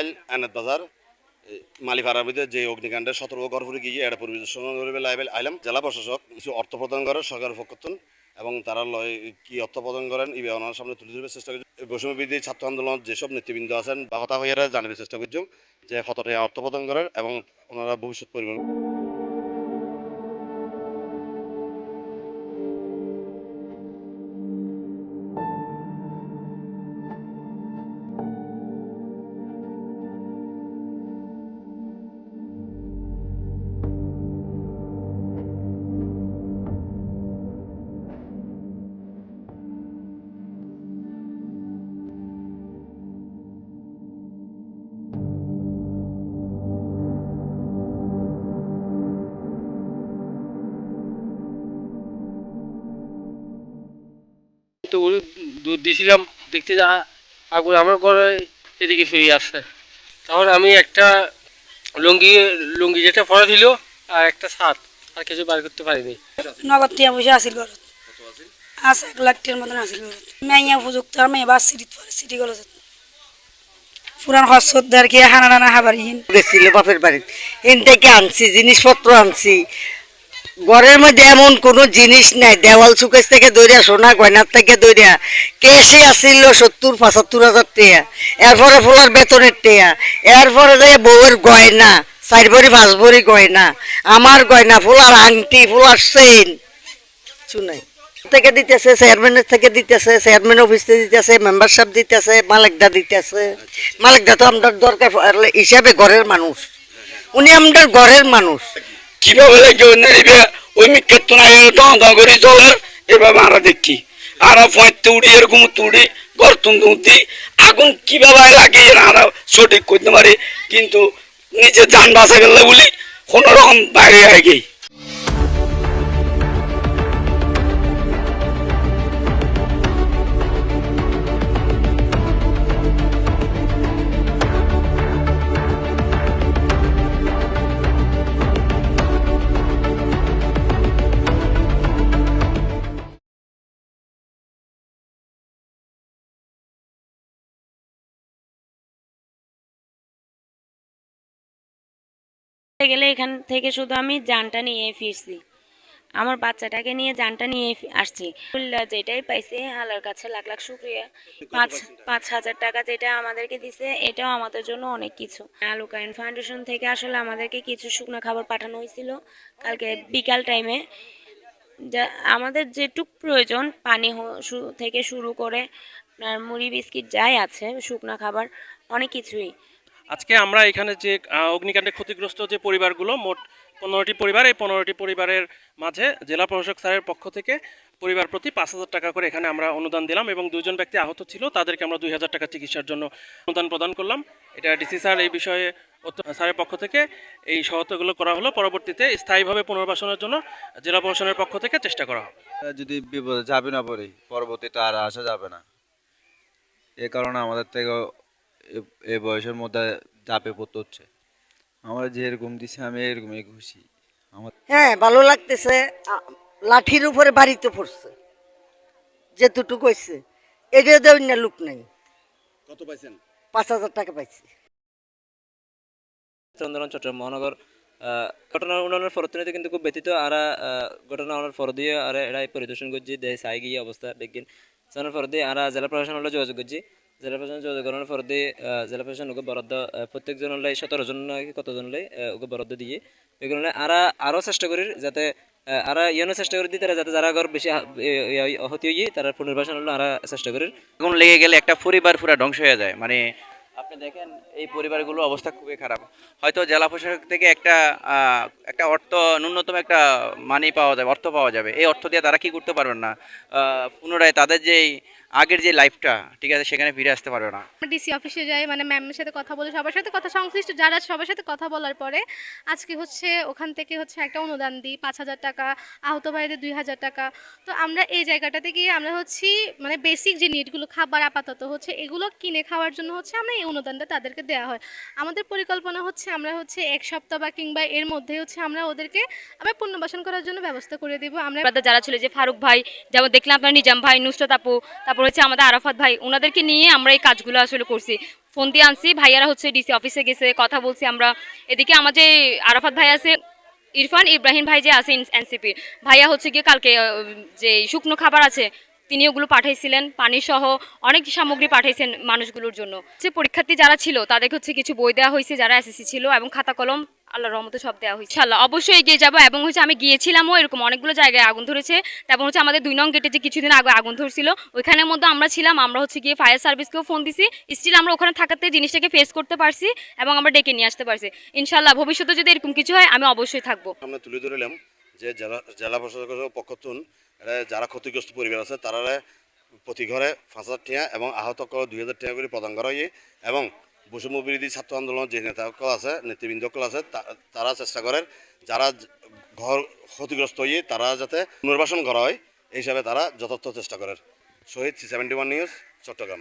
File আনাত বাজার মালিপাড়ার মধ্যে যে অগ্নিকাণ্ডের সতর্ক গর্ভরে গিয়ে এটা পরিবেশন লাইবেল আইলাম, জেলা প্রশাসক কিছু অর্থ প্রদান করে সরকারের পক্ষতন এবং তারা লয় কি অর্থ প্রদান করেন, এই ওনার সামনে তুলে ধরবে চেষ্টা করছে। বৈষম্য বিধি ছাত্র আন্দোলন যেসব নেতৃবৃন্দ আছেন, বা কথা হইয়ারা জানাতে চেষ্টা করছি যে কতটা অর্থ প্রদান করেন এবং ওনারা ভবিষ্যৎ পরিমাণ তো দুধ দিয়েছিলাম দেখতে যা আগুন আমার ঘরে এদিকে ফিরে আসছে তখন আমি একটা লুঙ্গি লুঙ্গি যেটা পরা দিল আর একটা ছাদ আর কিছু বার করতে পারিনি। নগদ টিয়া পয়সা আসিল ঘরত। আছে এক লাখ টিয়ার মতন আসিল ঘরত। মেয়ে উপযুক্ত আর মেয়ে বাস সিটিত পড়ে সিটি কলেজত পুরান হসদার কি হানা টানা হাবারিহীন। গেছিল বাপের বাড়ি এন থেকে আনছি জিনিসপত্র আনছি। ঘরের মধ্যে এমন কোনো জিনিস নাই, দেওয়াল সুকেশ থেকে দৌড়িয়া সোনা গয়নার থেকে দৌড়িয়া ক্যাশে আসিল সত্তর, পঁচাত্তর হাজার টেয়া এরপরে ফুলার বেতনের টেয়া এরপরে যে বউয়ের গয়না চার ভরি পাঁচ ভরি গয়না, আমার গয়না, ফুলার আংটি, ফুলার চেইন কিছু নাই। থেকে দিতেছে চেয়ারম্যানের থেকে দিতেছে চেয়ারম্যান অফিস থেকে দিতেছে মেম্বারশিপ দিতেছে, মালিকদা দিতেছে। মালিকদা তো আমাদের দরকার, হিসাবে ঘরের মানুষ। উনি আমাদের ঘরের মানুষ। কীভাবে লাগে অন্য দিবে ওই মিকের তো নাই দাঁ করে চলার এভাবে আমরা দেখি আর পয়েন্ট উড়ি এরকম তুড়ি গর্তন তুঁতি আগুন কীভাবে লাগে আমরা সঠিক করতে পারি, কিন্তু নিজে যান বাঁচা গেলে বলি কোনো রকম বাইরে আগে গেলে এখান থেকে শুধু আমি যানটা নিয়ে ফিরছি। আমার বাচ্চাটাকে নিয়ে যানটা নিয়ে আসছি। যেটাই পাইছি, আল্লাহর কাছে লাখ লাখ শুক্রিয়া। পাঁচ পাঁচ হাজার টাকা যেটা আমাদেরকে দিছে, এটাও আমাদের জন্য অনেক কিছু। আলু আলুকায়ন ফাউন্ডেশন থেকে আসলে আমাদেরকে কিছু শুকনো খাবার পাঠানো হয়েছিল কালকে বিকাল টাইমে। যা, আমাদের যেটুক প্রয়োজন, পানি থেকে শুরু করে আপনার মুড়ি, বিস্কিট যাই আছে, শুকনো খাবার, অনেক কিছুই। আজকে আমরা এখানে যে অগ্নিকাণ্ডে ক্ষতিগ্রস্ত যে পরিবারগুলো, মোট পনেরোটি পরিবার, এই পনেরোটি পরিবারের মাঝে জেলা প্রশাসক স্যারের পক্ষ থেকে পরিবার প্রতি পাঁচ হাজার টাকা করে এখানে আমরা অনুদান দিলাম এবং দুজন ব্যক্তি আহত ছিল, তাদেরকে আমরা দুই হাজার টাকা চিকিৎসার জন্য অনুদান প্রদান করলাম। এটা ডিসি স্যার এই বিষয়ে স্যারের পক্ষ থেকে এই সহায়তাগুলো করা হলো। পরবর্তীতে স্থায়ীভাবে পুনর্বাসনের জন্য জেলা প্রশাসনের পক্ষ থেকে চেষ্টা করা হবে। যদি বিপদে যাবে না পড়ি, পরবর্তীতে আর আসা যাবে না। এ কারণে আমাদের থেকে এ- বয়সের মধ্যে চাপে পড়তে হচ্ছে। আমার যেরকম দিছে আমি এরকমই খুশি। আমার হ্যাঁ ভালো লাগতেছে। লাঠির উপরে বাড়িতে পড়ছে। যেটুকু হয়েছে এটা দেওয়া অন্য লোক নাই। কত পাইছেন? পাঁচ হাজার টাকা পাইছি। চন্দন চট্টগ্রাম মহানগর আহ, ঘটনা উন্নয়নের ফরতনিতে কিন্তু খুব ব্যতীত আর আহ, ঘটনা উন্নয়নের ফর দিয়ে আর এরাই পরিদর্শন করছি দেহ সাই গিয়ে অবস্থা বিজ্ঞান ফর দিয়ে আর জেলা প্রশাসন হলে যোগাযোগ করছি। জেলা প্রশাসন যোগাযোগ করার ফর দিয়ে জেলা প্রশাসন ওকে বরাদ্দ প্রত্যেক হলে সতেরো জন নাকি কতজন হলে আহ, ওকে বরাদ্দ দিয়ে। হলে আরা আরও চেষ্টা করি যাতে আরা ইয়ানো চেষ্টা করে দিই তারা যাতে যারা ঘর বেশি হা- এ- এ- হতি হয়ে তারা পুনর্বাসন হলো আরা চেষ্টা করি। আগুন লেগে গেলে একটা পরিবার পুরো ধ্বংস হয়ে যায়। মানে আপনি দেখেন এই পরিবারগুলো অবস্থা খুবই খারাপ। হয়তো জেলা প্রশাসক থেকে একটা একটা অর্থ ন্যূনতম একটা মানি পাওয়া যাবে অর্থ পাওয়া যাবে। এই অর্থ দিয়ে তারা কি করতে পারবেন না? পুনরায় তাদের যে আগের যে লাইফটা ঠিক আছে সেখানে ফিরে আসতে পারবে না। ডিসি অফিসে যাই মানে ম্যামের সাথে কথা বলে সবার সাথে কথা সংশ্লিষ্ট যারা সবার সাথে কথা বলার পরে আজকে হচ্ছে ওখান থেকে হচ্ছে একটা অনুদান দিই পাঁচ হাজার টাকা আহত ভাইদের দুই হাজার টাকা। তো আমরা এই জায়গাটাতে গিয়ে আমরা হচ্ছি মানে বেসিক যে নিডগুলো খাবার আপাতত হচ্ছে এগুলো কিনে খাওয়ার জন্য হচ্ছে আমরা এই অনুদানটা তাদেরকে দেওয়া হয়। আমাদের পরিকল্পনা হচ্ছে আমরা হচ্ছে এক সপ্তাহ বা কিংবা এর মধ্যে হচ্ছে আমরা ওদেরকে আমরা পুনর্বাসন করার জন্য ব্যবস্থা করে দেবো। আমরা যারা ছিল যে ফারুক ভাই যেমন দেখলাম আপনার নিজাম ভাই নুসরত আপু তারপর তারপর হচ্ছে আমাদের আরাফাত ভাই ওনাদেরকে নিয়ে আমরা এই কাজগুলো আসলে করছি। ফোন দিয়ে আনছি, ভাইয়ারা হচ্ছে ডিসি অফিসে গেছে, কথা বলছি আমরা। এদিকে আমার যে আরাফাত ভাই আছে, ইরফান ইব্রাহিম ভাই যে আছে এনসিপি ভাইয়া হচ্ছে গিয়ে কালকে যে শুকনো খাবার আছে, তিনি ওগুলো পাঠাইছিলেন পানি সহ অনেক সামগ্রী পাঠাইছেন মানুষগুলোর জন্য। যে পরীক্ষার্থী যারা ছিল, তাদেরকে হচ্ছে কিছু বই দেওয়া হয়েছে, যারা এসএসসি ছিল, এবং খাতা কলম আল্লাহর রহমতে সব দেওয়া হয়েছে। ইনশাল্লাহ অবশ্যই এগিয়ে যাব এবং হচ্ছে আমি গিয়েছিলামও এরকম অনেকগুলো জায়গায় আগুন ধরেছে। তারপর হচ্ছে আমাদের দুই নং গেটে যে কিছুদিন আগে আগুন ধরছিল, ওইখানের মধ্যে আমরা ছিলাম, আমরা হচ্ছে গিয়ে ফায়ার সার্ভিসকেও ফোন দিছি। স্টিল আমরা ওখানে থাকাতে জিনিসটাকে ফেস করতে পারছি এবং আমরা ডেকে নিয়ে আসতে পারছি। ইনশাল্লাহ ভবিষ্যতে যদি এরকম কিছু হয়, আমি অবশ্যই থাকব। আমরা তুলে ধরিলাম যে জেলা জেলা এটা যারা ক্ষতিগ্রস্ত পরিবার আছে তারা প্রতি ঘরে পাঁচ হাজার টাকা এবং আহত দুই হাজার টাকা করে প্রদান করা হয়। এবং বৈষম্য বিরোধী ছাত্র আন্দোলন যে নেতাসকল আছে, নেতৃবৃন্দসকল আছে তারা চেষ্টা করেন যারা ঘর ক্ষতিগ্রস্ত হয়ে তারা যাতে পুনর্বাসন করা হয়, এই হিসাবে তারা যথার্থ চেষ্টা করেন। Shahid seventy one news, Chittagong.